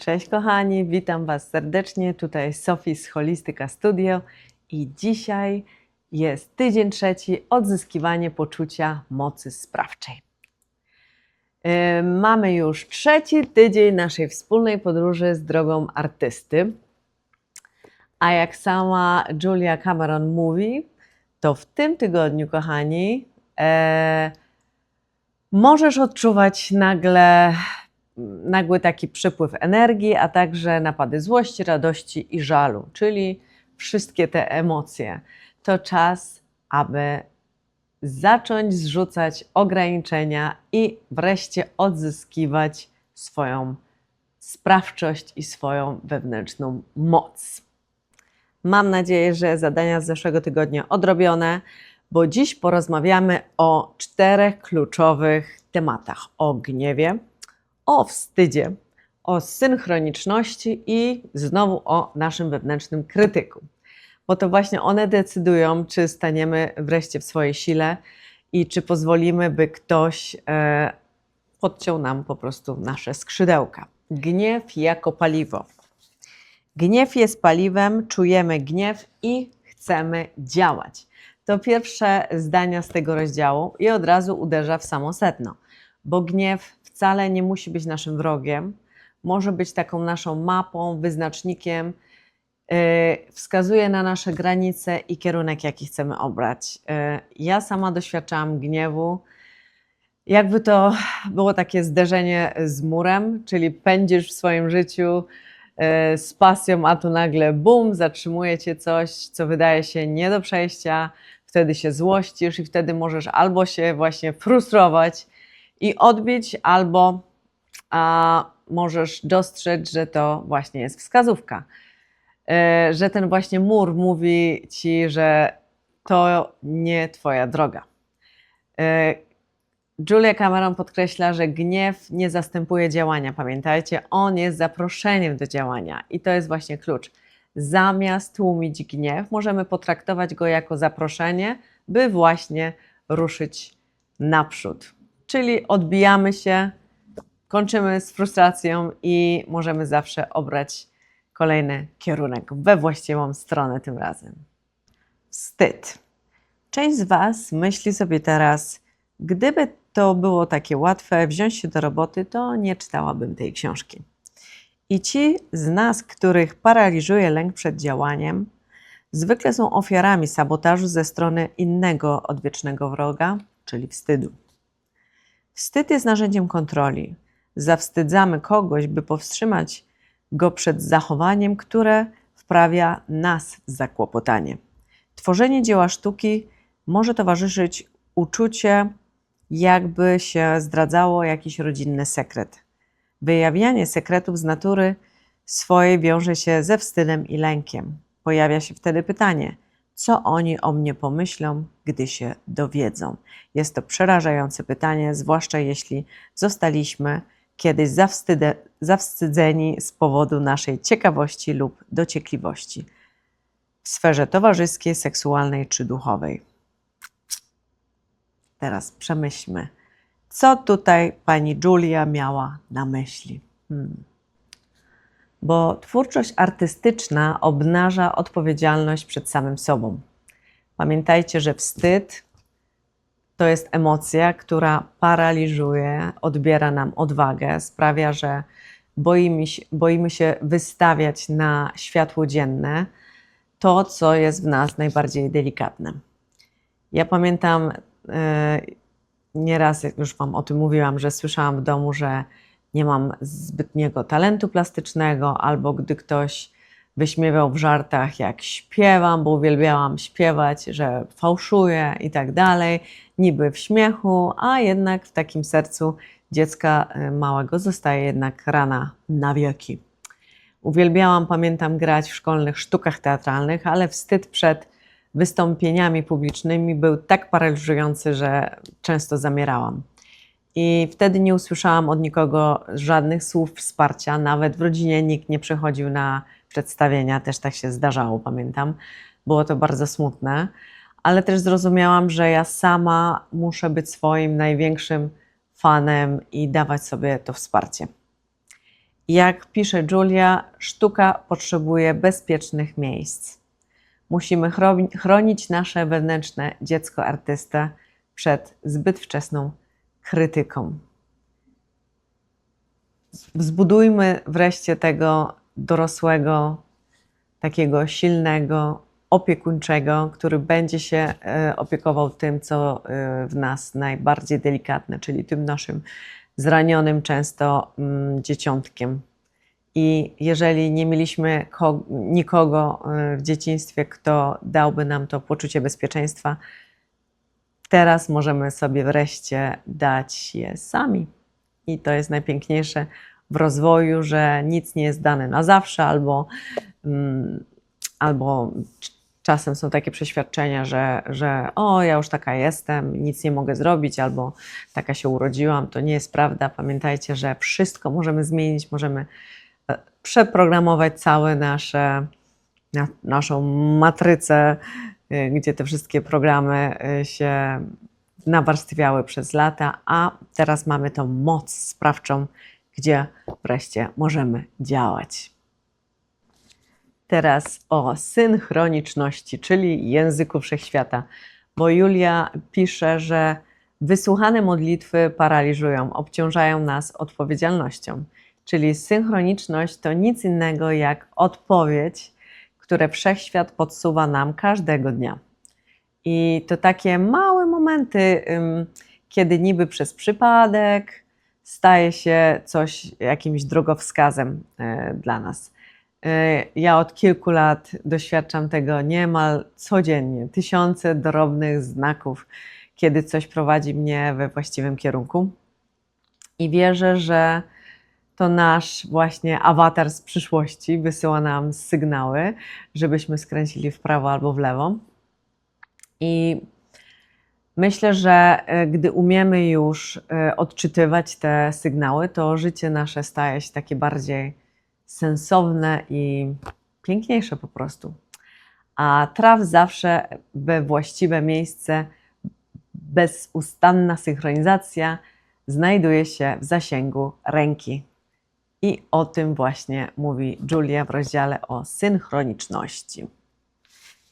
Cześć kochani, witam Was serdecznie. Tutaj Sofii z Holistyka Studio i dzisiaj jest tydzień trzeci odzyskiwanie poczucia mocy sprawczej. Yy, Mamy już trzeci tydzień naszej wspólnej podróży z drogą artysty. A jak sama Julia Cameron mówi, to w tym tygodniu, kochani, e, możesz odczuwać nagle nagły taki przypływ energii, a także napady złości, radości i żalu, czyli wszystkie te emocje. To czas, aby zacząć zrzucać ograniczenia i wreszcie odzyskiwać swoją sprawczość i swoją wewnętrzną moc. Mam nadzieję, że zadania z zeszłego tygodnia odrobione, bo dziś porozmawiamy o czterech kluczowych tematach: o gniewie, o wstydzie, o synchroniczności i znowu o naszym wewnętrznym krytyku. Bo to właśnie one decydują, czy staniemy wreszcie w swojej sile i czy pozwolimy, by ktoś e, podciął nam po prostu nasze skrzydełka. Gniew jako paliwo. Gniew jest paliwem, czujemy gniew i chcemy działać. To pierwsze zdania z tego rozdziału i od razu uderza w samo sedno, bo gniew wcale nie musi być naszym wrogiem, może być taką naszą mapą, wyznacznikiem, yy, wskazuje na nasze granice i kierunek, jaki chcemy obrać. Yy, ja sama doświadczałam gniewu. Jakby to było takie zderzenie z murem, czyli pędzisz w swoim życiu yy, z pasją, a tu nagle bum, zatrzymuje cię coś, co wydaje się nie do przejścia, wtedy się złościsz i wtedy możesz albo się właśnie frustrować, i odbić, albo a, możesz dostrzec, że to właśnie jest wskazówka. E, że ten właśnie mur mówi ci, że to nie Twoja droga. E, Julia Cameron podkreśla, że gniew nie zastępuje działania. Pamiętajcie, on jest zaproszeniem do działania i to jest właśnie klucz. Zamiast tłumić gniew, możemy potraktować go jako zaproszenie, by właśnie ruszyć naprzód czyli odbijamy się, kończymy z frustracją i możemy zawsze obrać kolejny kierunek we właściwą stronę tym razem. Wstyd. Część z Was myśli sobie teraz, gdyby to było takie łatwe wziąć się do roboty, to nie czytałabym tej książki. I ci z nas, których paraliżuje lęk przed działaniem, zwykle są ofiarami sabotażu ze strony innego odwiecznego wroga, czyli wstydu. Wstyd jest narzędziem kontroli. Zawstydzamy kogoś, by powstrzymać go przed zachowaniem, które wprawia nas w zakłopotanie. Tworzenie dzieła sztuki może towarzyszyć uczucie, jakby się zdradzało jakiś rodzinny sekret. Wyjawianie sekretów z natury swojej wiąże się ze wstydem i lękiem. Pojawia się wtedy pytanie – co oni o mnie pomyślą, gdy się dowiedzą? Jest to przerażające pytanie, zwłaszcza jeśli zostaliśmy kiedyś zawstyde, zawstydzeni z powodu naszej ciekawości lub dociekliwości w sferze towarzyskiej, seksualnej czy duchowej. Teraz przemyślmy, co tutaj pani Julia miała na myśli. Hmm bo twórczość artystyczna obnaża odpowiedzialność przed samym sobą. Pamiętajcie, że wstyd to jest emocja, która paraliżuje, odbiera nam odwagę, sprawia, że boimy się, boimy się wystawiać na światło dzienne to, co jest w nas najbardziej delikatne. Ja pamiętam, yy, nieraz już Wam o tym mówiłam, że słyszałam w domu, że nie mam zbytniego talentu plastycznego, albo gdy ktoś wyśmiewał w żartach, jak śpiewam, bo uwielbiałam śpiewać, że fałszuję i tak dalej, niby w śmiechu, a jednak w takim sercu dziecka y, małego zostaje jednak rana na wieki. Uwielbiałam, pamiętam, grać w szkolnych sztukach teatralnych, ale wstyd przed wystąpieniami publicznymi był tak paraliżujący, że często zamierałam. I wtedy nie usłyszałam od nikogo żadnych słów wsparcia, nawet w rodzinie nikt nie przychodził na przedstawienia, też tak się zdarzało, pamiętam. Było to bardzo smutne, ale też zrozumiałam, że ja sama muszę być swoim największym fanem i dawać sobie to wsparcie. Jak pisze Julia, sztuka potrzebuje bezpiecznych miejsc. Musimy chro- chronić nasze wewnętrzne dziecko artystę przed zbyt wczesną krytyką. Zbudujmy wreszcie tego dorosłego, takiego silnego, opiekuńczego, który będzie się e, opiekował tym, co e, w nas najbardziej delikatne, czyli tym naszym zranionym często mm, dzieciątkiem. I jeżeli nie mieliśmy ko- nikogo e, w dzieciństwie, kto dałby nam to poczucie bezpieczeństwa, teraz możemy sobie wreszcie dać je sami. I to jest najpiękniejsze w rozwoju, że nic nie jest dane na zawsze, albo, mm, albo czasem są takie przeświadczenia, że, że o, ja już taka jestem, nic nie mogę zrobić, albo taka się urodziłam. To nie jest prawda. Pamiętajcie, że wszystko możemy zmienić, możemy e, przeprogramować całe nasze, na, naszą matrycę, gdzie te wszystkie programy y, się nawarstwiały przez lata, a teraz mamy tą moc sprawczą, gdzie wreszcie możemy działać. Teraz o synchroniczności, czyli języku wszechświata, bo Julia pisze, że wysłuchane modlitwy paraliżują, obciążają nas odpowiedzialnością. Czyli synchroniczność to nic innego jak odpowiedź, które wszechświat podsuwa nam każdego dnia. I to takie małe momenty, kiedy niby przez przypadek staje się coś jakimś drogowskazem e, dla nas. E, Ja od kilku lat doświadczam tego niemal codziennie. Tysiące drobnych znaków, kiedy coś prowadzi mnie we właściwym kierunku. I wierzę, że to nasz właśnie awatar z przyszłości wysyła nam sygnały, żebyśmy skręcili w prawo albo w lewo. I myślę, że e, gdy umiemy już e, odczytywać te sygnały, to życie nasze staje się takie bardziej sensowne i piękniejsze po prostu. A traf zawsze we właściwe miejsce, bezustanna synchronizacja znajduje się w zasięgu ręki. I o tym właśnie mówi Julia w rozdziale o synchroniczności.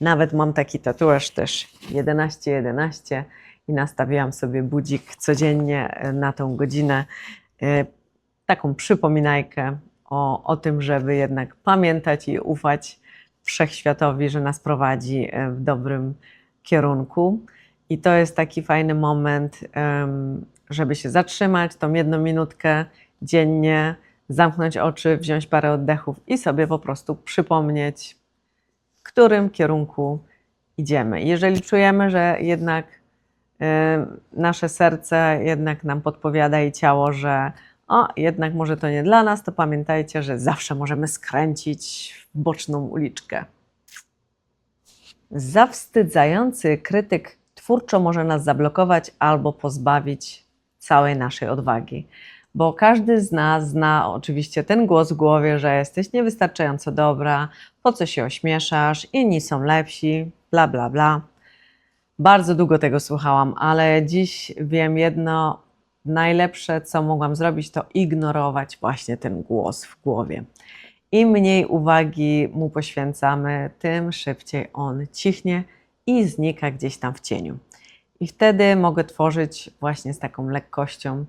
Nawet mam taki tatuaż też 11-11 i nastawiłam sobie budzik codziennie e, na tą godzinę. e, Taką przypominajkę o, o tym, żeby jednak pamiętać i ufać wszechświatowi, że nas prowadzi e, w dobrym kierunku. I to jest taki fajny moment, żeby się zatrzymać, tą jedną minutkę dziennie, zamknąć oczy, wziąć parę oddechów i sobie po prostu przypomnieć, w którym kierunku idziemy. Jeżeli czujemy, że jednak y, nasze serce jednak nam podpowiada i ciało, że o, jednak może to nie dla nas, to pamiętajcie, że zawsze możemy skręcić w boczną uliczkę. Zawstydzający krytyk twórczo może nas zablokować albo pozbawić całej naszej odwagi. Bo każdy z nas zna oczywiście ten głos w głowie, że jesteś niewystarczająco dobra, po co się ośmieszasz, inni są lepsi, bla, bla, bla. Bardzo długo tego słuchałam, ale dziś wiem jedno: najlepsze, co mogłam zrobić, to ignorować właśnie ten głos w głowie. Im mniej uwagi mu poświęcamy, tym szybciej on cichnie i znika gdzieś tam w cieniu. I wtedy mogę tworzyć właśnie z taką lekkością.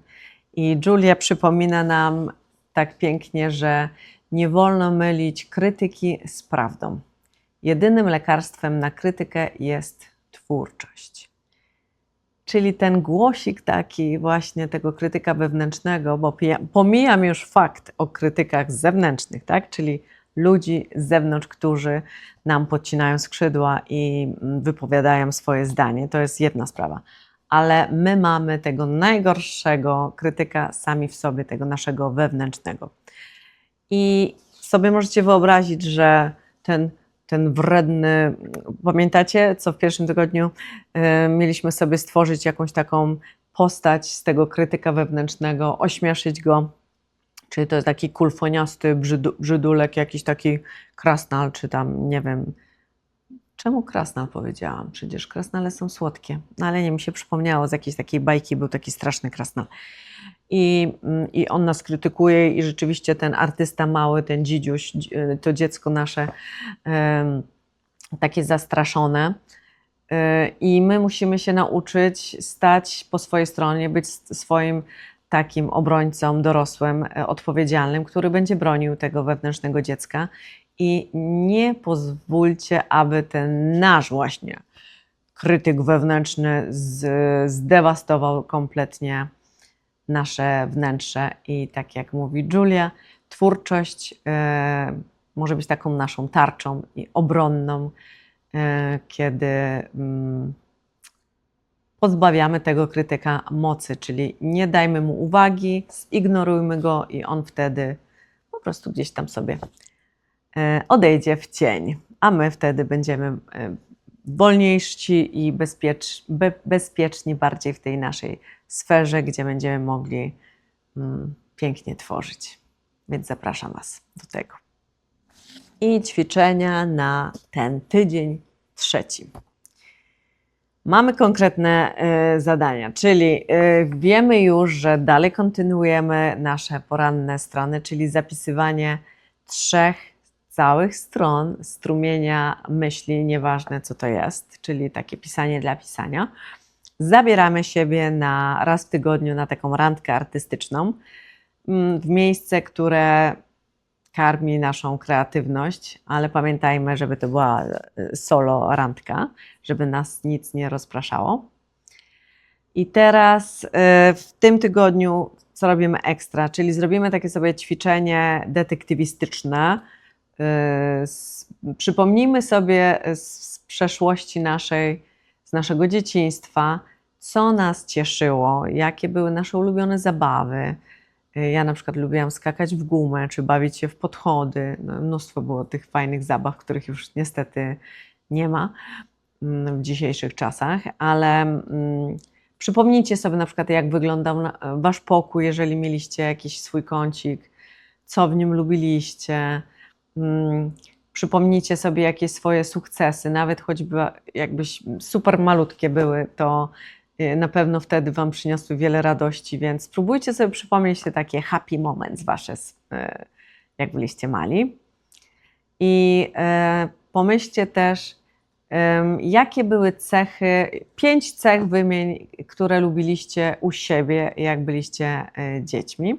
I Julia przypomina nam tak pięknie, że nie wolno mylić krytyki z prawdą. Jedynym lekarstwem na krytykę jest twórczość. Czyli ten głosik taki właśnie tego krytyka wewnętrznego, bo pomijam już fakt o krytykach zewnętrznych, tak? czyli ludzi z zewnątrz, którzy nam podcinają skrzydła i mm, wypowiadają swoje zdanie. To jest jedna sprawa. Ale my mamy tego najgorszego krytyka sami w sobie, tego naszego wewnętrznego. I sobie możecie wyobrazić, że ten, ten wredny, pamiętacie, co w pierwszym tygodniu y, mieliśmy sobie stworzyć jakąś taką postać z tego krytyka wewnętrznego, ośmieszyć go, czyli to jest taki kulfoniasty brzydu, brzydulek, jakiś taki krasnal, czy tam, nie wiem, Czemu krasnal powiedziałam? Przecież krasnale są słodkie. No ale nie, mi się przypomniało z jakiejś takiej bajki, był taki straszny krasnal. I, mm, I on nas krytykuje i rzeczywiście ten artysta mały, ten dzidziuś, dzi- y, to dziecko nasze takie zastraszone. Y, I my musimy się nauczyć stać po swojej stronie, być swoim takim obrońcą dorosłym, e, odpowiedzialnym, który będzie bronił tego wewnętrznego dziecka. I nie pozwólcie, aby ten nasz właśnie krytyk wewnętrzny zdewastował kompletnie nasze wnętrze. I tak jak mówi Julia, twórczość e, może być taką naszą tarczą i obronną, e, kiedy mm, pozbawiamy tego krytyka mocy, czyli nie dajmy mu uwagi, zignorujmy go i on wtedy po prostu gdzieś tam sobie odejdzie w cień, a my wtedy będziemy e, wolniejsi i bezpiecz, be, bezpieczni bardziej w tej naszej sferze, gdzie będziemy mogli mm, pięknie tworzyć. Więc zapraszam Was do tego. I ćwiczenia na ten tydzień trzeci. Mamy konkretne y, zadania, czyli y, wiemy już, że dalej kontynuujemy nasze poranne strony, czyli zapisywanie trzech całych stron strumienia myśli, nieważne co to jest, czyli takie pisanie dla pisania. Zabieramy siebie na raz w tygodniu na taką randkę artystyczną mm, w miejsce, które karmi naszą kreatywność, ale pamiętajmy, żeby to była e, solo randka, żeby nas nic nie rozpraszało. I teraz e, w tym tygodniu co robimy ekstra, czyli zrobimy takie sobie ćwiczenie detektywistyczne. E, Przypomnijmy sobie z z przeszłości naszej, z naszego dzieciństwa, co nas cieszyło, jakie były nasze ulubione zabawy. Y, Ja na przykład lubiłam skakać w gumę, czy bawić się w podchody. No, mnóstwo było tych fajnych zabaw, których już niestety nie ma mm, w dzisiejszych czasach, ale mm, przypomnijcie sobie na przykład, jak wyglądał na- wasz pokój, jeżeli mieliście jakiś swój kącik, co w nim lubiliście. Mm, Przypomnijcie sobie jakieś swoje sukcesy, nawet choćby jakbyś super malutkie były, to y, na pewno wtedy Wam przyniosły wiele radości, więc spróbujcie sobie przypomnieć te takie happy moments Wasze, y, jak byliście mali. I e, pomyślcie też, jakie były cechy, pięć cech wymień, które lubiliście u siebie, jak byliście dziećmi.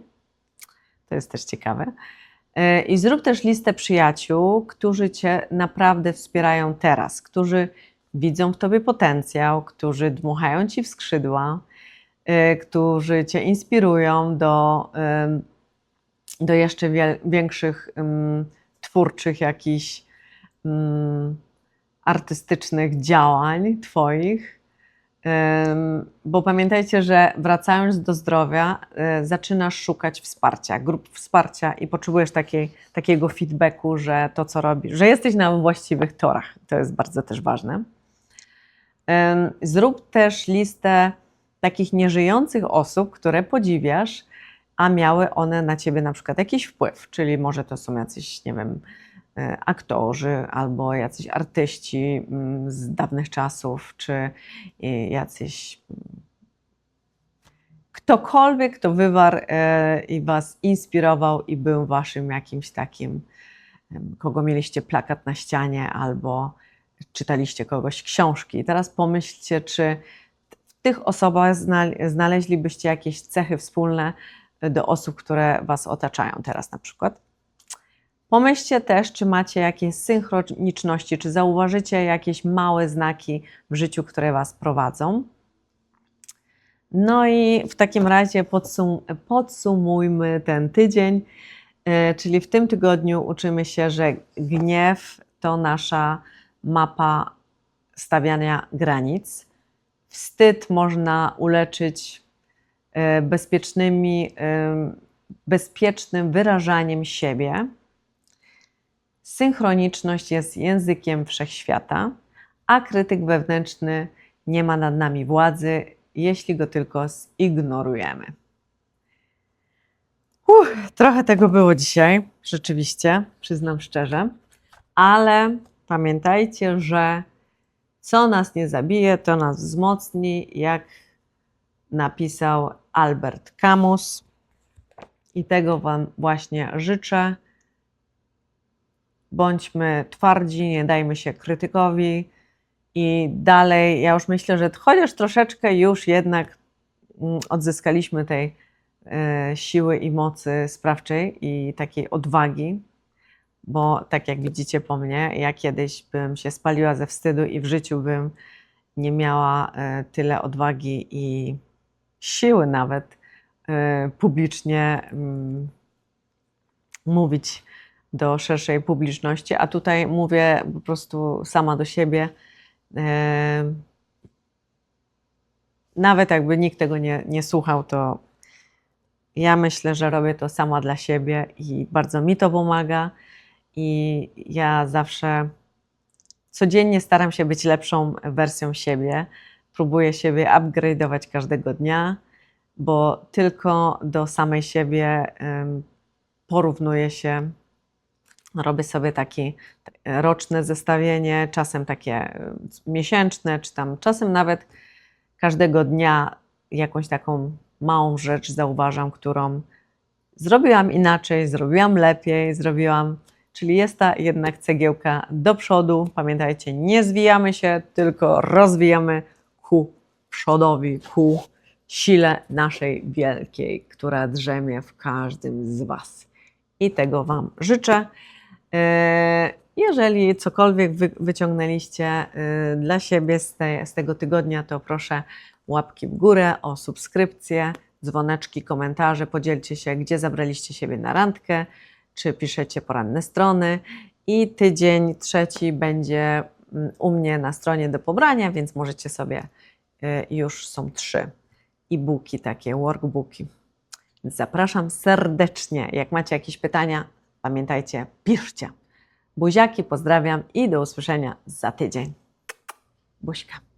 To jest też ciekawe. E, I zrób też listę przyjaciół, którzy Cię naprawdę wspierają teraz, którzy widzą w Tobie potencjał, którzy dmuchają Ci w skrzydła, e, którzy Cię inspirują do, do jeszcze większych twórczych jakichś artystycznych działań Twoich. Bo pamiętajcie, że wracając do zdrowia, e, zaczynasz szukać wsparcia, grup wsparcia i potrzebujesz takiej, takiego feedbacku, że to, co robisz, że jesteś na właściwych torach. To jest bardzo też ważne. Zrób też listę takich nieżyjących osób, które podziwiasz, a miały one na ciebie na przykład jakiś wpływ, czyli może to są jacyś, nie wiem, aktorzy albo jacyś artyści mm, z dawnych czasów, czy e, jacyś mm, ktokolwiek, kto wywarł e, i was inspirował i był waszym jakimś takim, kogo mieliście plakat na ścianie albo czytaliście kogoś książki. I teraz pomyślcie, czy w tych osobach zna- znaleźlibyście jakieś cechy wspólne do osób, które Was otaczają teraz na przykład. Pomyślcie też, czy macie jakieś synchroniczności, czy zauważycie jakieś małe znaki w życiu, które Was prowadzą. No i w takim razie podsum- podsumujmy ten tydzień, E, czyli w tym tygodniu uczymy się, że gniew to nasza mapa stawiania granic. Wstyd można uleczyć e, bezpiecznymi, em, bezpiecznym wyrażaniem siebie. Synchroniczność jest językiem wszechświata, a krytyk wewnętrzny nie ma nad nami władzy, jeśli go tylko zignorujemy. Uff, trochę tego było dzisiaj, rzeczywiście, przyznam szczerze, ale pamiętajcie, że Co nas nie zabije, to nas wzmocni, jak napisał Albert Camus. I tego Wam właśnie życzę. Bądźmy twardzi, nie dajmy się krytykowi. I dalej, ja już myślę, że chociaż troszeczkę już jednak mm, odzyskaliśmy tej e, siły i mocy sprawczej i takiej odwagi, bo tak jak widzicie po mnie, ja kiedyś bym się spaliła ze wstydu i w życiu bym nie miała e, tyle odwagi i siły nawet e, publicznie mm, mówić do szerszej publiczności, a tutaj mówię po prostu sama do siebie. Nawet jakby nikt tego nie, nie słuchał, to ja myślę, że robię to sama dla siebie i bardzo mi to pomaga. I ja zawsze codziennie staram się być lepszą wersją siebie. Próbuję siebie upgrade'ować każdego dnia, bo tylko do samej siebie porównuję się. Robię sobie takie roczne zestawienie, czasem takie em, miesięczne, czy tam czasem nawet każdego dnia jakąś taką małą rzecz zauważam, którą zrobiłam inaczej, zrobiłam lepiej, zrobiłam. Czyli jest ta jednak cegiełka do przodu. Pamiętajcie, nie zwijamy się, tylko rozwijamy ku przodowi, ku sile naszej wielkiej, która drzemie w każdym z Was. I tego Wam życzę. Yy, Jeżeli cokolwiek wy, wyciągnęliście yy, dla siebie z, z tego tygodnia, to proszę łapki w górę, o subskrypcję, dzwoneczki, komentarze. Podzielcie się, gdzie zabraliście siebie na randkę, czy piszecie poranne strony. I tydzień trzeci będzie mm, u mnie na stronie do pobrania, więc możecie sobie, y, już są trzy e-booki, takie workbooki. Zapraszam serdecznie. Jak macie jakieś pytania, pamiętajcie, piszcie. Buziaki, pozdrawiam i do usłyszenia za tydzień. Buźka.